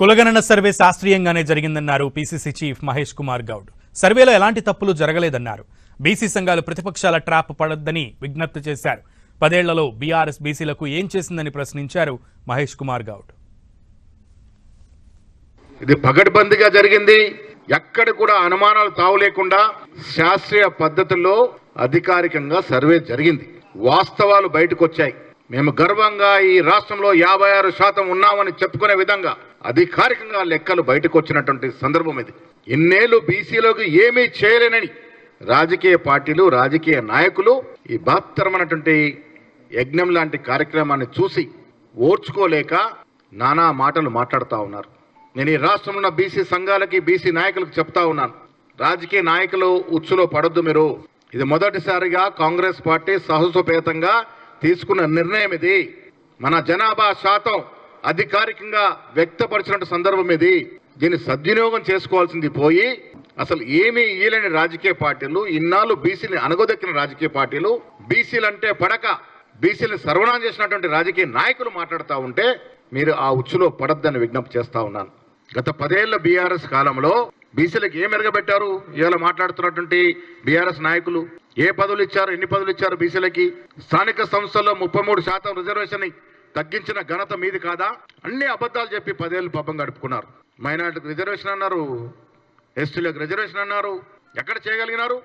కులగణన సర్వే శాస్త్రీయంగానే జరిగిందన్నారు పీసీసీ చీఫ్ మహేష్ కుమార్ గౌడ్. సర్వేలో ఎలాంటి తప్పులు జరగలేదన్నారు. బీసీ సంఘాలు ప్రతిపక్షాల ట్రాప్ పడొద్దని విజ్ఞప్తి చేశారు. పదేళ్ళలో బీఆర్ఎస్ బీసీలకు ఏం చేసిందని ప్రశ్నించారు మహేష్ కుమార్ గౌడ్. ఇది పగడ్బందీగా జరిగింది. ఎక్కడ కూడా అనుమానాలు తావు లేకుండా శాస్త్రీయ పద్ధతుల్లో అధికారికంగా సర్వే జరిగింది. వాస్తవాలు బయటకు వచ్చాయి మేము గర్వంగా ఈ రాష్ట్రంలో యాభై ఆరు శాతం ఉన్నామని చెప్పుకునే విధంగా అధికారికంగా లెక్కలు బయటకు వచ్చినటువంటి సందర్భం ఇది. ఇన్నేళ్ళు బీసీలోకి ఏమీ చేయలేనని రాజకీయ పార్టీలు రాజకీయ నాయకులు ఈ బహత్తరమైనటువంటి యజ్ఞం లాంటి కార్యక్రమాన్ని చూసి ఓర్చుకోలేక నానా మాటలు మాట్లాడుతూ ఉన్నారు. నేను ఈ రాష్ట్రంలో ఉన్న బీసీ సంఘాలకి బీసీ నాయకులకు చెప్తా ఉన్నాను. రాజకీయ నాయకులు ఉచ్చులో పడొద్దు మీరు. ఇది మొదటిసారిగా కాంగ్రెస్ పార్టీ సాహసోపేతంగా తీసుకున్న నిర్ణయం ఇది. మన జనాభా శాతం అధికారికంగా వ్యక్తపరిచినట్టు సందర్భం ఇది. దీన్ని సద్వినియోగం చేసుకోవాల్సింది పోయి అసలు ఏమీ ఇయ్యలేని రాజకీయ పార్టీలు ఇన్నాళ్ళు బీసీని అనగదొక్కిన రాజకీయ పార్టీలు బీసీలంటే పడక బీసీలను సర్వనాశనం చేసినటువంటి రాజకీయ నాయకులు మాట్లాడుతూ ఉంటే మీరు ఆ ఉచ్చులో పడద్దని విజ్ఞప్తి చేస్తా ఉన్నాను. గత పదేళ్ళ బీఆర్ఎస్ కాలంలో బీసీలకు ఏం మెరుగబెట్టారు ఇవాళ మాట్లాడుతున్నటువంటి బీఆర్ఎస్ నాయకులు ఏ పదవులు ఇచ్చారు? ఎన్ని పదవులు ఇచ్చారు బీసీలకి? స్థానిక సంస్థల్లో ముప్పై మూడు శాతం రిజర్వేషన్ తగ్గించిన ఘనత మీది కాదా? అన్ని అబద్ధాలు చెప్పి పదేళ్ళు పబ్బం గడుపుకున్నారు. మైనార్టీకి రిజర్వేషన్ అన్నారు. ఎస్టీలకు రిజర్వేషన్ అన్నారు. ఎక్కడ చేయగలిగినారు?